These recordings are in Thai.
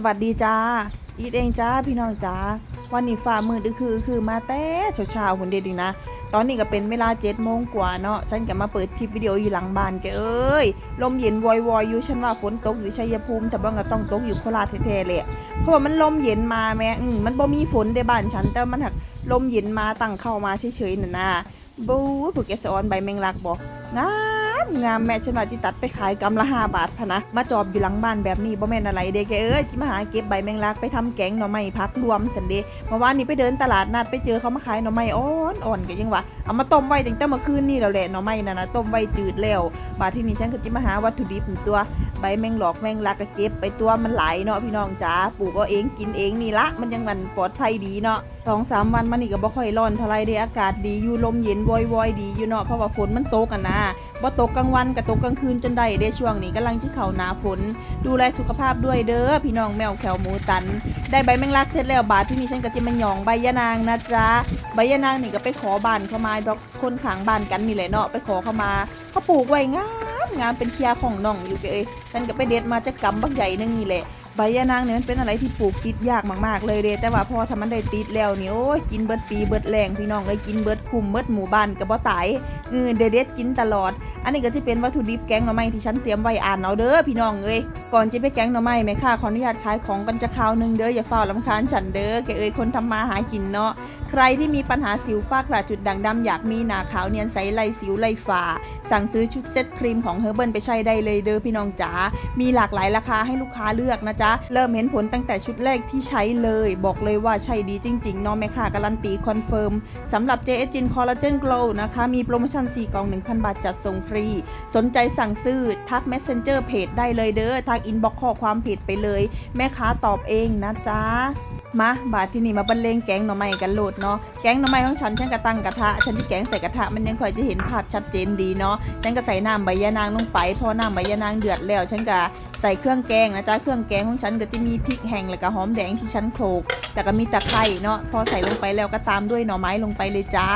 สวัสดีจ้า อีทเองจ้าพี่น้องจ้า วันนี้ฝ่ามืดก็คือคือมาแต่เช้าๆหุ่นเด็ดดีนะ ตอนนี้ก็เป็นเวลาเจ็ดโมงกว่าเนาะ ฉันก็มาเปิดคลิปวิดีโออยู่หลังบ้านแกเอ้ย ลมเย็นวอยๆอยอยู่ ฉันว่าฝนตกอยู่ชัยภูมิ แต่บ้างก็ต้องตกอยู่โคราชแท้ๆเลยเพราะว่ามันลมเย็นมาแม่อืมมันบ่มีฝนในบ้านฉัน แต่มันหักลมเย็นมาตั้งเข้ามาเฉยๆน่ะนะบู๊ผูกแกสะออนใบแมงลักบอกงา มงามแม่ฉันว่าจิตัดไปขายกำละห้าบาทพะนะ มาจอบอยู่หลังบ้านแบบนี้บ่แม่นอะไรเด้แกเอ้ยจิมาหาเก็บใบแมงลักไปทำแกงหน่อไม้พักรวมสันเดเมื่อวานนี้ไปเดินตลาดนัดไปเจอเขามาขายหน่อไม้อ่อนอ่อนก็ยังว่าเอามาต้มไว้ตั้งแต่เมื่อคืนนี่แล้วแหละหน่อไม้น่ะนะต้มไว้จืดแล้วบาดที่นี่ฉันก็จิมาหาวัตถุดิบตัวใบแมงหลอกแมงลักก็เก็บไปตัวมันหลายเนาะพี่น้องจ๋าปลูกก็เองกินเองนี่ละมันยังมันปลอดภัยดีเนาะสองสามวันมันนี่ก็บ่ค่อยร้อนเท่าไรเดะอากาศดีอยู่ลมเย็นวอยๆดีอยู่เนาะเพราะว่าฝนมันตกกันนะบ่ตกกลางวันก็ตกกลางคืนจนได้เด้ช่วงนี้กำลังจะเข้าหนาฝน ดูแลสุขภาพด้วยเด้อพี่น้องแมวแขวหมูตัน ได้ใบแมงลักเสร็จแล้วบาทที่นี่ฉันก็จะมาหยองใบยะนางนะจ๊ะใบยะนางนี่ก็ไปขอบานเข้ามาดอกคนขางบานกันนี่แหละเนาะไปขอเข้ามาเขาปลูกไว้งามงามเป็นเคียของน้องอยู่เกยฉันก็ไปเด็ดมาจากำบักใหญ่นึงนี่แหละใบยะนางเนี่ยมันเป็นอะไรที่ปลูกติดยากมากๆเลยเดแต่ว่าพอทำมันได้ติดแล้วนี่โอ้ยกินเบิดปีเบิดแรงพี่น้องเลยกินเบิดคุมเบิดหมู่บ้านก็บ่ตายเออเดเด็ดกินตลอด อันนี้ก็จะเป็นวัตถุดิบแกงหน่อไม้ที่ฉันเตรียมไว้อ่านเอาเด้อพี่น้องเอ้ยก่อนจะไปแกงหน่อไม้แม่ค่ะขออนุญาตขายของกันจะคราวหนึ่งเด้ออย่าเฝ้าลำคาญฉันเด้อแกเอ้ยคนทำมาหากินเนาะใครที่มีปัญหาสิวฝ้ากระจุดด่างดำอยากมีหนาขาวเนียนใสไล่สิวไล่ฝ่าสั่งซื้อชุดเซ็ตครีมของเฮอร์เบิลไปใช้ได้เลยเด้อพี่น้องจ๋ามีหลากหลายราคาให้ลูกค้าเลือกนะจ๊ะเริ่มเห็นผลตั้งแต่ชุดแรกที่ใช้เลย บอกเลยว่าใช่ดีจริงๆเนาะแม่ค่ะการันตีคอนเฟิร์มสำหรับ j s จินคอลลาเจนโกลนะคะมีโปรโมชั่น4กล่อง 1,000 บาทจัดส่งฟรี สนใจสั่งซื้อทัก Messenger เพจได้เลยเด้อทักอินบ็อกข้อความเพจไปเลย แม่ค้าตอบเองนะจ๊ะมาบาทที่นี่มาบรรเลงแกงหน่อไม้กันโหลดเนาะแกงหน่อไม้ของฉันฉันก็ตั้งกระทะฉันที่แกงใส่กระทะมันยังค่อยจะเห็นภาพชัดเจนดีเนาะฉันก็ใส่น้ำใบยะนางลงไปพอน้ำใบยะนางเดือดแล้วฉันก็ใส่เครื่องแกงนะจ๊ะเครื่องแกงของฉันก็จะมีพริกแห้งแล้วก็หอมแดงที่ฉันโขลกแต่ก็มีตะไคร้เนาะพอใส่ลงไปแล้วก็ตามด้วยหน่อไม้ลงไปเลยจ้า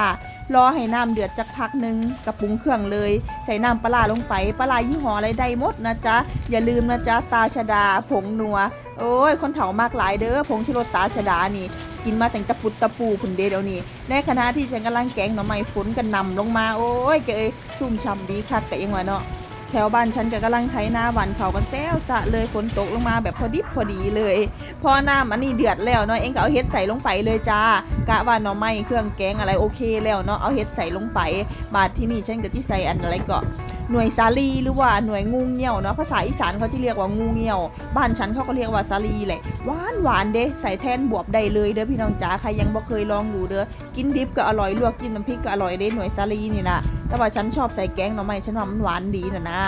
รอให้น้ำเดือดจักพักหนึ่งกระปรุงเครื่องเลย ใส่น้ำปลาลงไปปลาร้ายี่ห้ออะไรได้หมดนะจ๊ะ อย่าลืมนะจ๊ะตาชดาผงนัว โอ้ย คนเฒ่ามากหลายเด้อผงชูรสตาชดานี่กินมาแต่งตะปุดตะปูผุนเดเดี๋ยวนี้ในขณะที่ฉันกำลังแกงหน่อไม้ฝนกันนำลงมา โอ้ยเกยชุ่มฉ่ำดีคักกะยังวะเนาะ แถวบ้านฉันก็กำลังไถนาหวันเขากันแซวสะเลยฝนตกลงมาแบบพอดิบพอดีเลย พอน้ำอันนี้เดือดแล้วเนาะเองก็เอาเห็ดใส่ลงไปเลยจ้ากะว่าหน่อไม้เครื่องแกงอะไรโอเคแล้วเนาะเอาเห็ดใส่ลงไป บาดที่นี่ฉันก็ที่ใส่อันอะไรก็หน่วยซาลีหรือว่าหน่วยงูเงี้ยวเนาะภาษาอีสานเขาจะเรียกว่างูเงี้ยว บ้านฉันเขาก็เรียกว่าซาลีแหละหวานหวานเด้ใส่แทนบวบได้เลยเด้อพี่น้องจ๋าใครยังบ่เคยลองดูเด้อกินดิบก็อร่อยลวกจิ้มน้ำพริกก็อร่อยเด้หน่วยซาลีนี่นะ แต่ว่าฉันชอบใส่แกงหน่อไม้ฉันว่ามันหวานดีนะนะ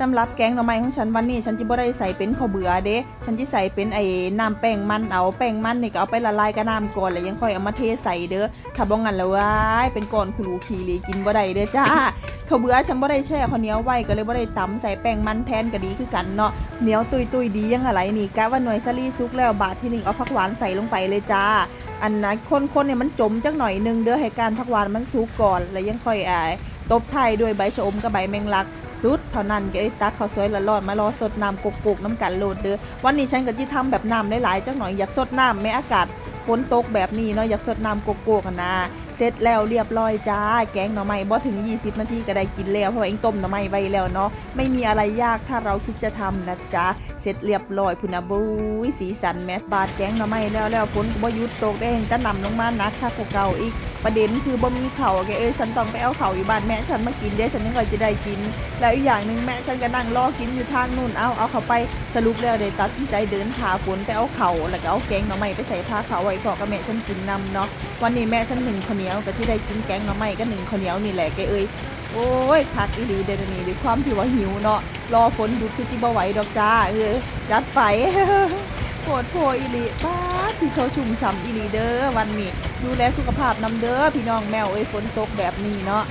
สำหรับแกงหน่อไม้ของฉันวันนี้ ฉันจะบ่ได้ใส่เป็นข้าวเบื่อเด้ ฉันจะใส่เป็นไอ้น้ำแป้งมันเอาแป้งมันนี่ก็เอาไปละลายกับน้ำก่อนแล้วยังค่อยเอามาเทใส่เด้อถ้าบ่งั้นแล้วว้ายเป็นก้อนคุรูคีรีกินบ่ได้เด้อจ้าข้าวเบื่อฉันบ่ได้แช่ข้าวเหนียวไว้ก็เลยบ่ได้ตำใส่แป้งมันแทนก็ดีคือกันเนาะเหนียวตุยตุยดียังอะไรนี่กะว่าหน่วยซาลีซุกแล้วบาทที่หนึ่งเอาผักหวานใส่ลงไปเลยจ้า อันนั้นคนๆเนี่ยมันจมจักหน่อยหนึงเด้อให้การผักหวานมันสุกก่อนแล้วยังค่อยอ่า ตบไทยด้วยใบชะอมกับใบแมงลักสุดเท่านั้นก็ไอ้ตักข้าวสวยละลอดมารอสดน้ำกกๆน้ำกันโหลดเด้อวันนี้ฉันก็จะทำแบบน้ำหลายๆจักหน่อยอยากสดน้ำแม้อากาศฝนตกแบบนี้เนาะอยากสดน้ำโกก้กันะเสร็จแล้วเรียบร้อยจ้า แกงหน่อไม้บ่ถึง 20 นาทีก็ได้กินแล้วเพราะเองต้มหน่อไม้ไว้แล้วเนาะไม่มีอะไรยากถ้าเราคิดจะทำนะจ๊ะ ร็จเรียบร้อยพุ่นนะบุ้ยสีสันแมสบาดแกงหน่อไม้แล้วแล้วฝนก็บ่ยุดตกได้เองจะนำลงมานักค่ะกเก่าอีก ประเด็นคือบ่มีเข่าแกเอ้ยฉันต้องไปเอาเข่าอยู่บ้านแม่ฉันมากินเด้ฉันยังไงจะได้กิน แล้วอีกอย่างหนึ่งแม่ฉันก็นั่งรอกินอยู่ทางนู่นเอาเอาเขาไปสรุปแล้วได้ตัดสินใจเดินพาฝนไปเอาเข่าแล้วก็เอาแกงหน่อไม้ไปใส่ผ้าเขาวไว้พอกับแม่ฉันกินนำเนาะวันนี้แม่ฉันหนึ่งข้าวเหนียวก็ที่ได้กินแกงหน่อไม้ก็หนึ่งข้าวเหนียวนี่แหละแกเอ้ยโอ้ยคักอีหลีเดยวนี้ด้วยความที่ว่าหิวเนาะ รอฝนหยุดคือจิบ่ไหวดอกจ้าเออจัดไปโคตรโพอีลีป้าที่เขาชุ่มฉ่ำอีลีเด้อวันนี้ ดูแลสุขภาพนำเด้อพี่น้องแมวเอ้ยฝนตกแบบนี้เนาะ